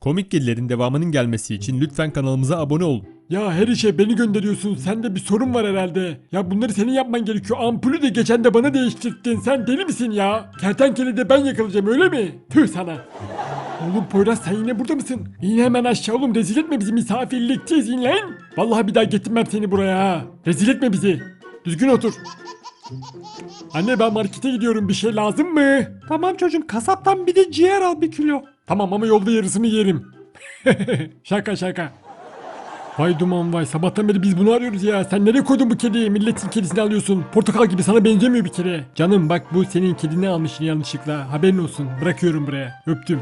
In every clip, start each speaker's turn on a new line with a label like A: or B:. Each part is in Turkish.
A: Komik gelilerin devamının gelmesi için lütfen kanalımıza abone olun.
B: Ya her işe beni gönderiyorsun. Sende bir sorun var herhalde. Ya bunları senin yapman gerekiyor. Ampulü de geçen de bana değiştirdin. Sen deli misin ya? Kertenkele de ben yakalayacağım öyle mi? Tüh sana. Oğlum Poyraz sen yine burada mısın? İn hemen aşağı oğlum rezil etme bizi misafirlikteyiz in lan. Vallahi bir daha getirmem seni buraya ha. Rezil etme bizi. Düzgün otur. Anne ben markete gidiyorum bir şey lazım mı? Tamam çocuğum kasaptan bir de ciğer al bir kilo. Tamam ama yolda yarısını yerim. şaka şaka. Vay duman vay sabahtan beri biz bunu arıyoruz ya. Sen nereye koydun bu kediyi? Milletin kedisini alıyorsun. Portakal gibi sana benzemiyor bir kere. Canım bak bu senin kedini almışsın yanlışlıkla. Haberin olsun. Bırakıyorum buraya. Öptüm.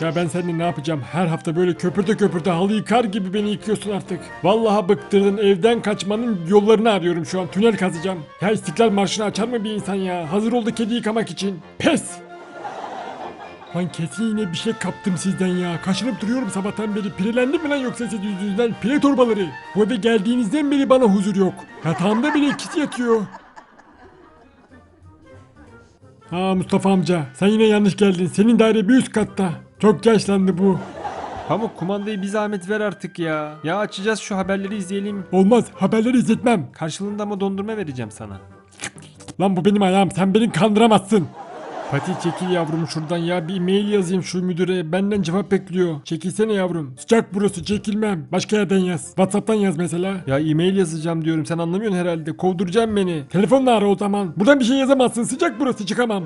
B: Ya ben seninle ne yapacağım? Her hafta böyle köpürte köpürte halı yıkar gibi beni yıkıyorsun artık. Vallahi bıktırdın evden kaçmanın yollarını arıyorum şu an. Tünel kazacağım. Ya İstiklal Marşı'nı açar mı bir insan ya? Hazır oldu kedi yıkamak için. Pes! Lan kesin yine bir şey kaptım sizden ya. Kaşınıp duruyorum sabahtan beri. Pirelendim mi lan yoksa siz yüzünüzden? Pire torbaları. Bu eve geldiğinizden beri bana huzur yok. Yatağımda bile ikisi yatıyor. Ha Mustafa amca sen yine yanlış geldin. Senin daire bir üst katta. Çok yaşlandı bu.
A: Pamuk kumandayı bir zahmet ver artık ya. Ya açacağız şu haberleri izleyelim.
B: Olmaz haberleri izletmem.
A: Karşılığında ama dondurma vereceğim sana.
B: Lan bu benim ayağım sen beni kandıramazsın. Fatih çekil yavrum şuradan ya bir mail yazayım şu müdüre benden cevap bekliyor. Çekilsene yavrum. Sıcak burası çekilmem. Başka yerden yaz. Whatsapp'tan yaz mesela.
A: Ya e-mail yazacağım diyorum sen anlamıyorsun herhalde. Kovduracaksın beni.
B: Telefonla ara o zaman. Buradan bir şey yazamazsın. Sıcak burası çıkamam.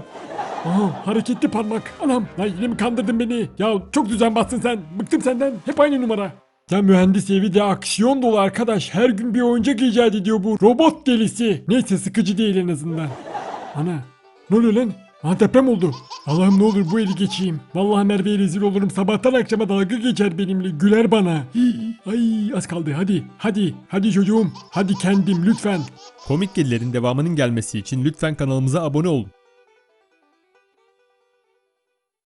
B: Aha hareketli parmak. Anam lan yine mi kandırdın beni? Ya çok düzenbazsın sen. Bıktım senden. Hep aynı numara. Ya mühendis evi de aksiyon dolu arkadaş. Her gün bir oyuncak icat ediyor bu. Robot delisi. Neyse sıkıcı değil en azından. Ana. Ne oluyor lan? Ha deprem oldu. Allah'ım ne olur bu eli geçeyim. Vallahi Merve'ye rezil olurum. Sabahtan akşama dalga geçer benimle. Güler bana. Ay az kaldı. Hadi. Hadi. Hadi çocuğum. Hadi kendim lütfen.
A: Komik gelilerin devamının gelmesi için lütfen kanalımıza abone olun.